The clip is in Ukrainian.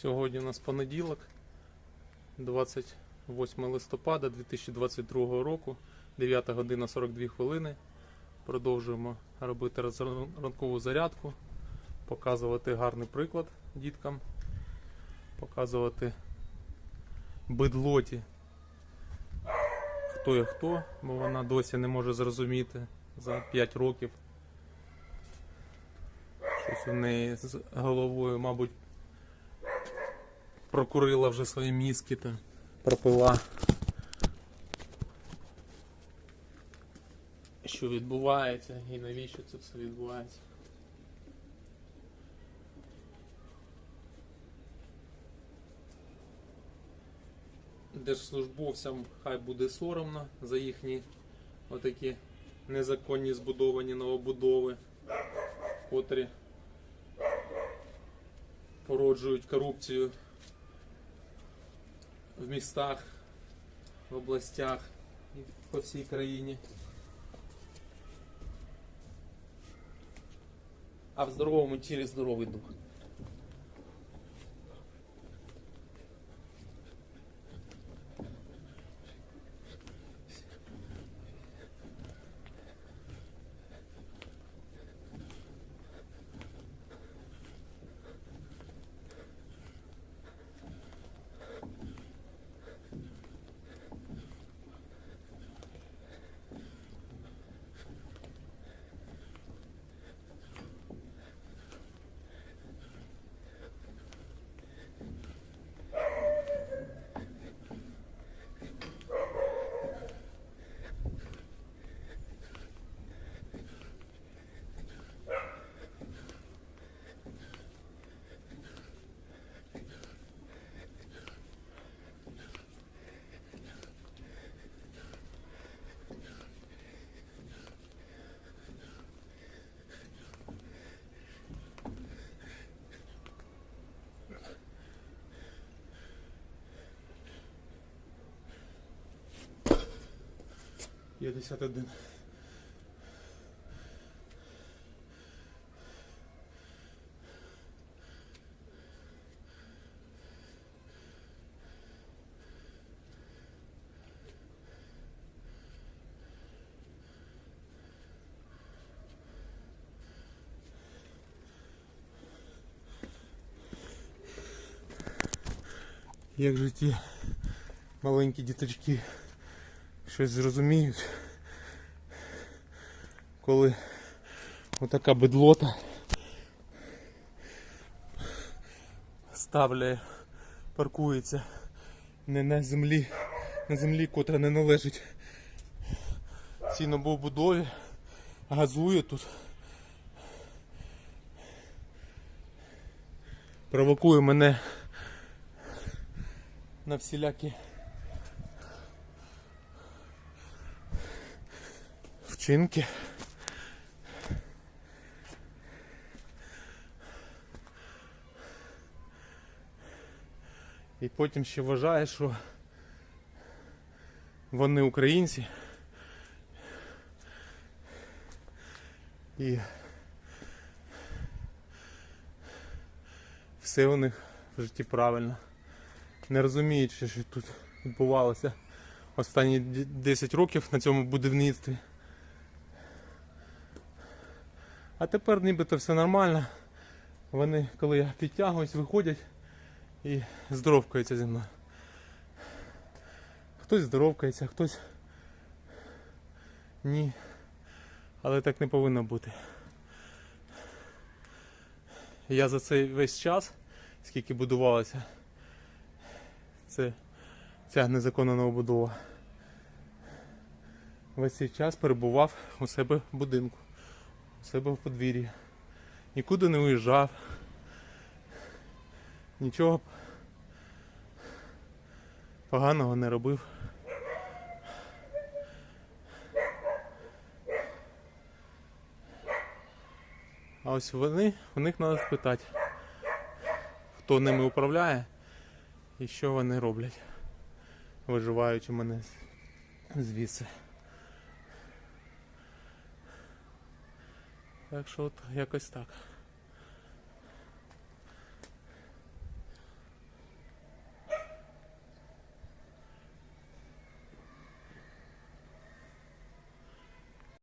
Сьогодні у нас понеділок, 28 листопада 2022 року, 9 година 42 хвилини. Продовжуємо робити ранкову зарядку, показувати гарний приклад діткам, показувати бидлоті, хто є хто, бо вона досі не може зрозуміти за 5 років. Щось у неї з головою, мабуть, прокурила вже свої мізки та пропила. Що відбувається і навіщо це все відбувається? Держслужбовцям хай буде соромно за їхні отакі незаконні збудовані новобудови, котрі породжують корупцію в містах, в областях і по всій країні. А в здоровому тілі здоровий дух. П'ятдесят один. Як же ті маленькі діточки щось зрозуміють, коли отака бедлота ставляє, паркується не на землі, на землі, котра не належить цій новобудові, газує тут. Провокує мене на всілякі вчинки. І потім ще вважає, що вони українці. І все у них в житті правильно. Не розуміючи, що тут відбувалося останні 10 років на цьому будівництві. А тепер нібито все нормально. Вони, коли я підтягуюсь, виходять і здоровкаються зі мною. Хтось здоровкається, хтось ні. Але так не повинно бути. Я за цей весь час, скільки будувалося, це ця незаконна новобудова. Весь цей час перебував у себе в будинку себе в подвір'ї. Нікуди не уїжджав. Нічого поганого не робив. А ось вони, у них треба спитати, хто ними управляє і що вони роблять, виживаючи мене звідси. Так що от якось так.